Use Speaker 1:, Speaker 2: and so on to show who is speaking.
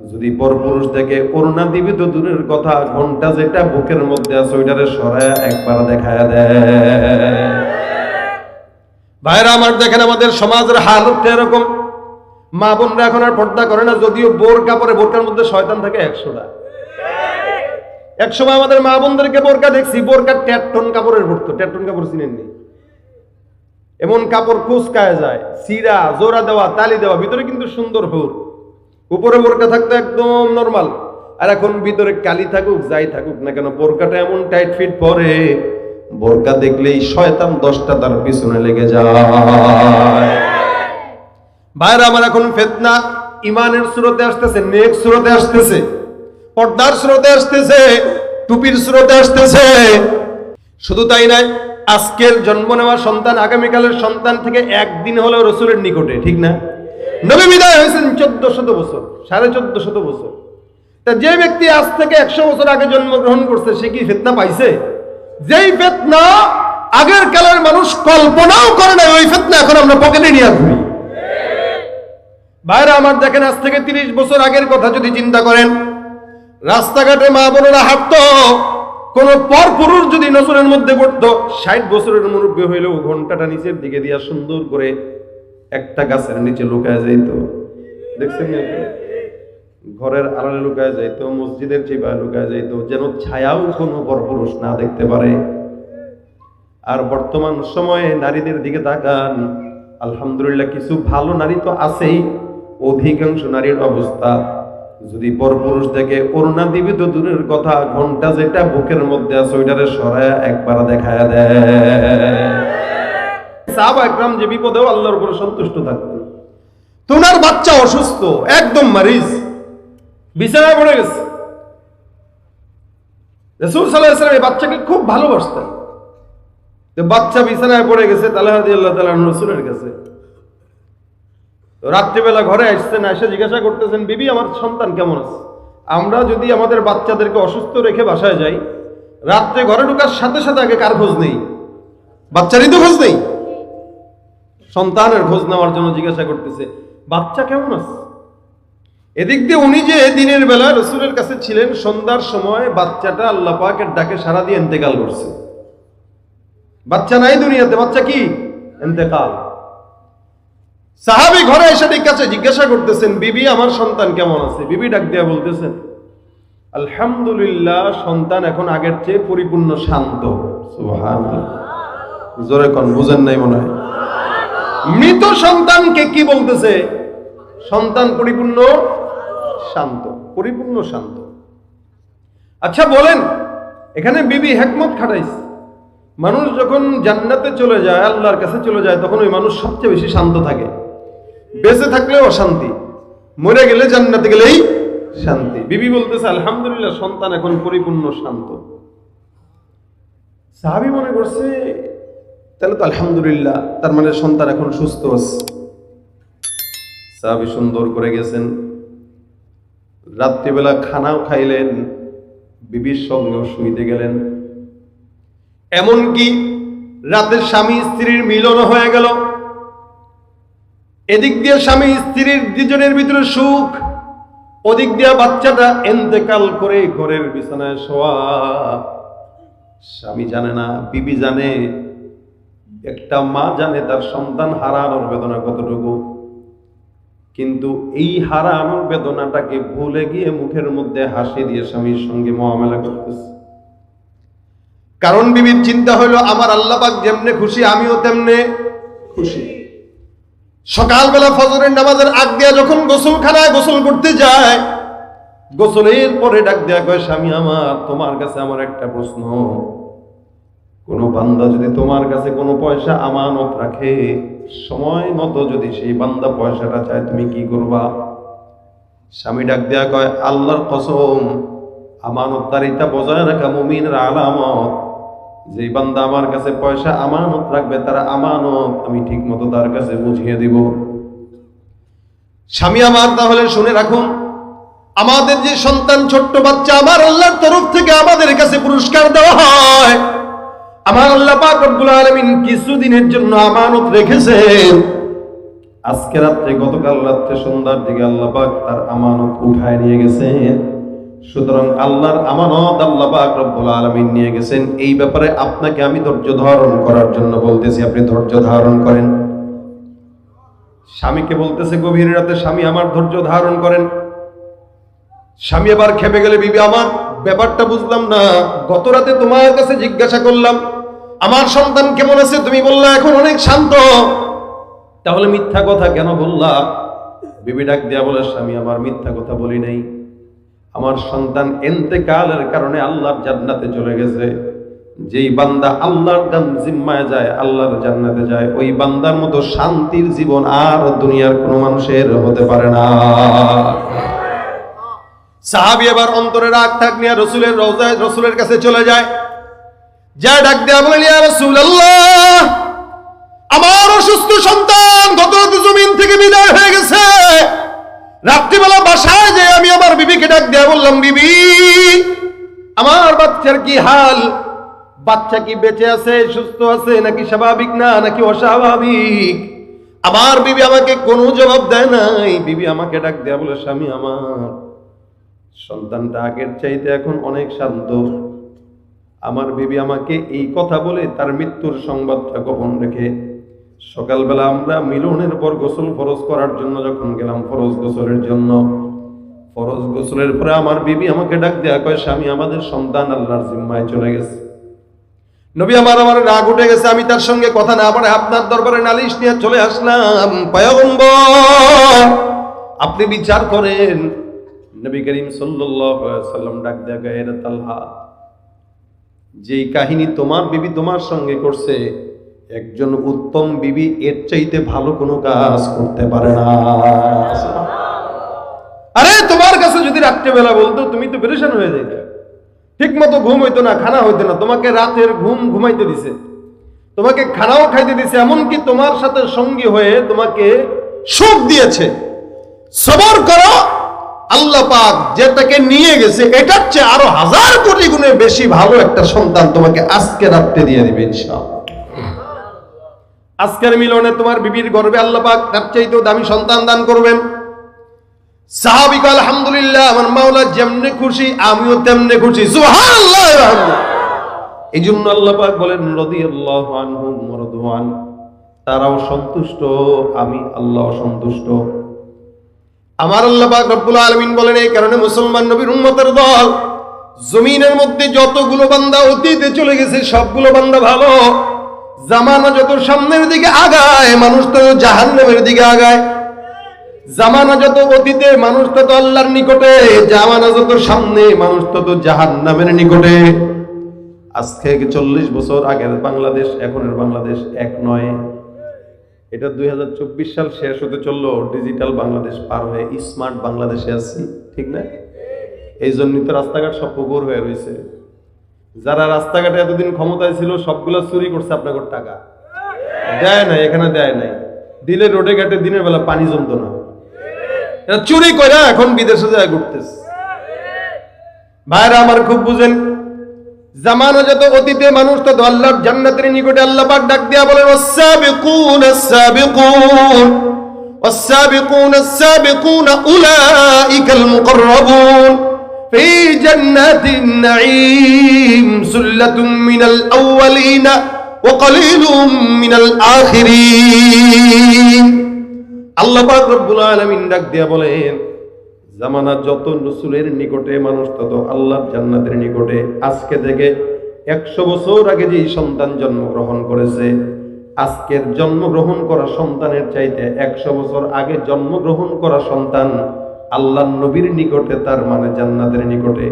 Speaker 1: যদি পরপুরুষ দেখে করুণা দিবি তো দূরের কথা ঘণ্টা যেটা বুকের মধ্যে আছে ওইটারে সরায় একবার দেখায় দেয় ভাইরা, আমার দেখেন আমাদের সমাজের হালতটা এরকম। মা বোনরা এখন আর পর্দা করে না, যদিও বোর কাপড়ে বোরকার মধ্যে শয়তান থাকে একশোটা। এক সময় আমাদের মা বোনদেরকে বোরকা দেখছি, বোরকা ট্যাটন কাপড়ের ভরতো ট্যাটন কাপড় চিনেননি? এমন কাপড় কুচকায় যায়, সিরা, জোড়া দেওয়া, তালি দেওয়া, ভিতরে কিন্তু সুন্দর হুর। উপরে বোরকা থাকতো একদম নর্মাল আর এখন ভিতরে কালি থাকুক, যাই থাকুক না কেন, বোরকাটা এমন টাইট ফিট পরে। বোরকা দেখলেই শয়তান দশটা তার পিছনে লেগে যায়। ভাইরা, আমার এখন ফেতনা ইমানের স্রোতে আসতেছে, নেক স্রোতে আসতেছে, পর্দার স্রোতে আসতেছে, টুপির স্রোতে আসতেছে। শুধু তাই নয়, আজকের জন্ম নেওয়া সন্তান, আগামীকালের সন্তান থেকে একদিন হলেও রসুলের নিকটে, ঠিক না? নবী বিদায় হয়েছেন চোদ্দ শত বছর, সাড়ে চোদ্দ শত বছর। তা যে ব্যক্তি আজ থেকে একশো বছর আগে জন্মগ্রহণ করছে, সে কি ফেতনা পাইছে? যেই ফেতনা আগের কালের মানুষ কল্পনাও করে না ওই ফেতনা এখন আমরা পকেটে নিয়ে ঘুরি। ভাইরা আমার দেখেন, আজ থেকে তিরিশ বছর আগের কথা যদি চিন্তা করেন, রাস্তাঘাটে মা বোনেরা হাঁটতো, কোন পর পুরুষ যদি নজরের মধ্যে পড়তো, ষাট বছরের মুরব্বী হইলেও ঘন্টাটা নিচের দিকে দিয়া সুন্দর করে একটা গাছের নিচে লুকায় যাইতো। দেখছেন ঘরের আড়ালে লুকায় যাইতো, মসজিদের চিপায় লুকায় যাইতো, যেন ছায়াও কোনো পরপুরুষ না দেখতে পারে। আর বর্তমান সময়ে নারীদের দিকে তাকান, আলহামদুলিল্লাহ কিছু ভালো নারী তো আছেই, অধিকাংশ নারীর অবস্থা। যদি পরপুরুষ দেখে করুণা দিবে তো দূরের কথা, ঘণ্টা যেটা বুকের মধ্যে আছে ওইটারে সরায় একবার দেখায় দেয়। সাহাবা একরাম যে বিপদেও আল্লাহর উপরে সন্তুষ্ট থাকতেন। তোমার বাচ্চা অসুস্থ, একদম মারিজ। বিছানায় পড়ে গেছে। রসুল সাল্লাহ ইসলাম এই বাচ্চাকে খুব ভালোবাসতেন। বাচ্চা বিছানায় পড়ে গেছে তালাহাদি আল্লাহ তালা রসুলের কাছে। রাত্রিবেলা ঘরে আসছেন, এসে জিজ্ঞাসা করতেছেন, বিবি, আমার সন্তান কেমন আছে? আমরা যদি আমাদের বাচ্চাদেরকে অসুস্থ রেখে বাসায় যাই, রাত্রে ঘরে ঢুকার সাথে সাথে আগে কার খোঁজ নেই? বাচ্চারই তো খোঁজ নেই। সন্তানের খোঁজ নেওয়ার জন্য জিজ্ঞাসা করতেছে, বাচ্চা কেমন আছে? এদিক দিয়ে উনি যে দিনের বেলা রসুলের কাছে ছিলেন, সন্ধ্যার সময় বাচ্চাটা আল্লাহ পাকের ডাকে সারা দিয়ে ইন্তেকাল করছে। বাচ্চা নাই দুনিয়াতে, বাচ্চা কি? ইন্তেকাল। সাহাবি ঘরে এসে ঠিক কাছে জিজ্ঞাসা করতেছেন, বিবি, আমার সন্তান কেমন আছে? বিবি ডাক দিয়া বলতেছেন, আলহামদুলিল্লাহ, সন্তান এখন আগের চেয়ে পরিপূর্ণ শান্ত। জোরে কন, বুঝেন নাই মনে হয়। মৃত সন্তানকে কি বলতেছে? সন্তান পরিপূর্ণ শান্ত পরিপূর্ণ শান্ত। আচ্ছা বলেন, এখানে বিবি হেকমত খাটাইছে। মানুষ যখন জান্নাতে চলে যায়, আল্লাহর কাছে চলে যায়, তখন ওই মানুষ সবচেয়ে বেশি শান্ত থাকে। বেঁচে থাকলেও অশান্তি, মরে গেলে জান্নাতে গেলেই শান্তি। বিবি বলতেছে, আলহামদুলিল্লাহ, সন্তান এখন পরিপূর্ণ শান্ত। সাহাবি মনে করছে তাহলে তো আলহামদুলিল্লাহ, তার মানে সন্তান এখন সুস্থ আছে। সাহাবি সুন্দর করে গেছেন। রাত্রিবেলা খানাও খাইলেন, বিবির সঙ্গেও শুইতে গেলেন। এমনকি রাতের স্বামী স্ত্রীর মিলন হয়ে গেল। এদিক দিয়ে স্বামী স্ত্রীর দুজনের ভিতরে সুখ, ওদিক দিয়ে বাচ্চাটা এন্তেকাল করে ঘরের বিছানায় শোয়া। স্বামী জানে না, বিবি জানে একটা মা জানে তার সন্তান হারানোর বেদনা কতটুকু। কিন্তু এই হারানোর বেদনাটাকে ভুলে গিয়ে মুখের মধ্যে হাসি দিয়ে স্বামীর সঙ্গে মহামেলা করতেছে। কারণ বিবির চিন্তা হলো, আমার আল্লাপাক যেমনে খুশি, আমিও তেমনে খুশি। সকালবেলা ফজরের নামাজের আগ দিয়া যখন গোসলখানায় গোসল করতে যায়, গোসলের পরে ডাক দেয়া কয়, স্বামী আমার, তোমার কাছে আমার একটা প্রশ্ন। কোনো বান্দা যদি তোমার কাছে কোনো পয়সা আমানত রাখে, সময় মতো যদি সেই বান্দা পয়সাটা চায়, তুমি কি করবা? স্বামী ডাক দেয়া কয়, আল্লাহর কসম, আমানতদারিতা বজায় রাখা মুমিনের আলামত। যে বান্দা আমার কাছে পয়সা আমানত রাখবে, তারা আমানত আমি ঠিক মতো তার কাছে বুঝিয়ে দিব। স্বামী আমার, তাহলে শুনে রাখুন, আমাদের যে সন্তান ছোট্ট বাচ্চা, আমার আল্লাহর তরফ থেকে আমাদের কাছে পুরস্কার দেওয়া হয়। আমার আল্লাহ পাক রব্বুল আলামিন কিছুদিনের জন্য আমানত রেখেছেন। আজকে রাত্রে, গতকাল রাত্রে সন্ধ্যার দিকে আল্লাহ পাক তার আমানত উঠায় নিয়ে গেছেন। সুতরাং আল্লাহর আমানত আল্লাহ পাক রব্বুল আলামিন নিয়ে গেছেন। এই ব্যাপারে আপনাকে আমি ধৈর্য ধারণ করার জন্য বলতেছি, আপনি ধৈর্য ধারণ করেন। স্বামীকে বলতেছে, গভীর রাতে স্বামী আমার ধৈর্য ধারণ করেন। স্বামী আবার খেপে গেলে, বিবি, আমার ব্যাপারটা বুঝলাম না। গত রাতে তোমার কাছে জিজ্ঞাসা করলাম আমার সন্তান কেমন আছে? তুমি বললা, এখন অনেক শান্ত। তাহলে মিথ্যা কথা কেন বললা? বিবি ডাক দিয়া বলে, স্বামী, আমার মিথ্যা কথা বলি নাই। আমার সন্তান এন্তেকালের কারণে আল্লাহর জান্নাতে চলে গেছে। যেই বান্দা আল্লাহর জিম্মায় যায়, আল্লাহর জান্নাতে যায়, ওই বান্দার মতো শান্তির জীবন আর দুনিয়ার কোনো মানুষের হতে পারে না। সাহাবি এবার অন্তরে রাগ থাক নিয়ে রসুলের রোজায় রসুলের কাছে চলে যায়। যা ডাক দেয়া রাসূলুল্লাহ, আমার অসুস্থ সন্তান গত জমিন থেকে বিদায় হয়ে গেছে। রাত্রিবেলা বাসায় যে আমি আমার বিবিকে ডাক দেয়া বললাম, বিবি, আমার বাচ্চার কি হাল? বাচ্চা কি বেঁচে আছে, সুস্থ আছে, নাকি স্বাভাবিক না, নাকি অস্বাভাবিক? আমার বিবি আমাকে কোনো জবাব দেয় নাই। বিবি আমাকে ডাক দেয়া বলে, স্বামী, আমার সন্তানটা আগের চাইতে এখন অনেক শান্ত। আমার বিবি আমাকে এই কথা বলে তার মৃত্যুর সংবাদটা গোপন রেখে সকালবেলা আমরা মিলনের পর গোসল ফরজ করার জন্য যখন গেলাম ফরজ গোসলের জন্য। ফরজ গোসলের পরে আমার বিবি আমাকে ডাক দেয়া কয়, স্বামী, আমাদের সন্তান আল্লাহর জিম্মায় চলে গেছে। নবী আমার আমার রাগ উঠে গেছে, আমি তার সঙ্গে কথা না পারে আপনার দরবারে নালিশ নিয়ে চলে আসলাম। পয়গম্বর, আপনি বিচার করেন। নবী করিম সাল্লাম ডাক দেয়া গায়ের তালহা যেই কাহিনী তোমার বিবি তোমার সঙ্গে করছে, একজন উত্তম বিবি এর চাইতে ভালো কোনো কাজ করতে পারে না। আরে, তোমার কাছে যদি রাত্রেবেলা বলতো, তুমি তো পেরেশান হয়ে যেতে ঠিক মতো ঘুম হইতো না, খানা হইতো না, তোমাকে রাতের ঘুম ঘুমাইতে দিছে। তোমাকে খানাও খাইতে দিছে, এমনকি তোমার সাথে সঙ্গী হয়ে তোমাকে সুখ দিয়েছে। সবর করো আল্লাহ পাক যেটাকে নিয়ে গেছে, এটার চেয়ে আরও হাজার কোটি গুণে বেশি ভালো একটা সন্তান তোমাকে আজকে রাত্রে দিয়ে দিবে ইনশাআল্লাহ। আজকের মিলনে তোমার বিবির গর্বে আল্লাহ পাক তার চাইতেও দামি সন্তান দান করবেন। সাহাবিক আলহামদুলিল্লাহ, আমার মাওলা যেমনে খুশি, আমিও তেমনে খুশি। সুবহানাল্লাহ এই জন্য আল্লাহ পাক বলেন, রাদিয়াল্লাহু আনহুম তারাও সন্তুষ্ট, আমি আল্লাহ সন্তুষ্ট আমার আল্লাহ পাক রব্বুল আলামিন বলেন, এই কারণে মুসলমান নবীর উম্মতের দল জমিনের মধ্যে যতগুলো বান্দা অতীতে চলে গেছে, সবগুলো বান্দা ভালো। জামানা যত সামনের দিকে আগায়, মানুষ তো জাহান্নামের দিকে আগায়। জামানা যত অতীতে, মানুষ তত আল্লাহর নিকটে। জামানা যত সামনে, মানুষ তত জাহান্নামের নিকটে। আজ থেকে চল্লিশ বছর আগের বাংলাদেশ, এখনের বাংলাদেশ, এক নয়। এটা দুই হাজার চব্বিশ সাল শেষ হতে চলল, ডিজিটাল বাংলাদেশ পার হয়ে স্মার্ট বাংলাদেশে আছি, ঠিক না? এই জন্যই তো রাস্তাঘাট সব পুকুর হয়ে রয়েছে। যারা রাস্তাঘাটে এতদিন ক্ষমতায় ছিল, সবগুলো চুরি করছে আপনাদের টাকা। দেয় নাই, এখানে দেয় নাই। দিলে রোডে ঘাটে দিনের বেলা পানি জমতো না। এরা চুরি করে এখন বিদেশে যায় ঘুরতেছে। ভাইরা আমার খুব বুঝেন জামানা যত অতীতে মানুষ তত আল্লাহর জান্নাতের নিকটে আল্লাহ পাক ডাক দিয়া বলেন ওয়াসাবিকুন আস-সাবিকুন والسابقون السابقون أولئك المقربون في جنات النعيم سلة من الأولين وقليل من الآخرين আল্লাহ পাক রব্বুল আলামিন ডাক দিয়া বলেন জামানা যত নসুলের নিকটে মানুষ, তত আল্লাহ জান্নাতের নিকটে। আজকে থেকে একশো বছর আগে যেই সন্তান জন্মগ্রহণ করেছে, আজকের জন্মগ্রহণ করা সন্তানের চাইতে একশো বছর আগে জন্মগ্রহণ করা সন্তান আল্লাহ নবীর নিকটে, তার মানে জান্নাতের নিকটে।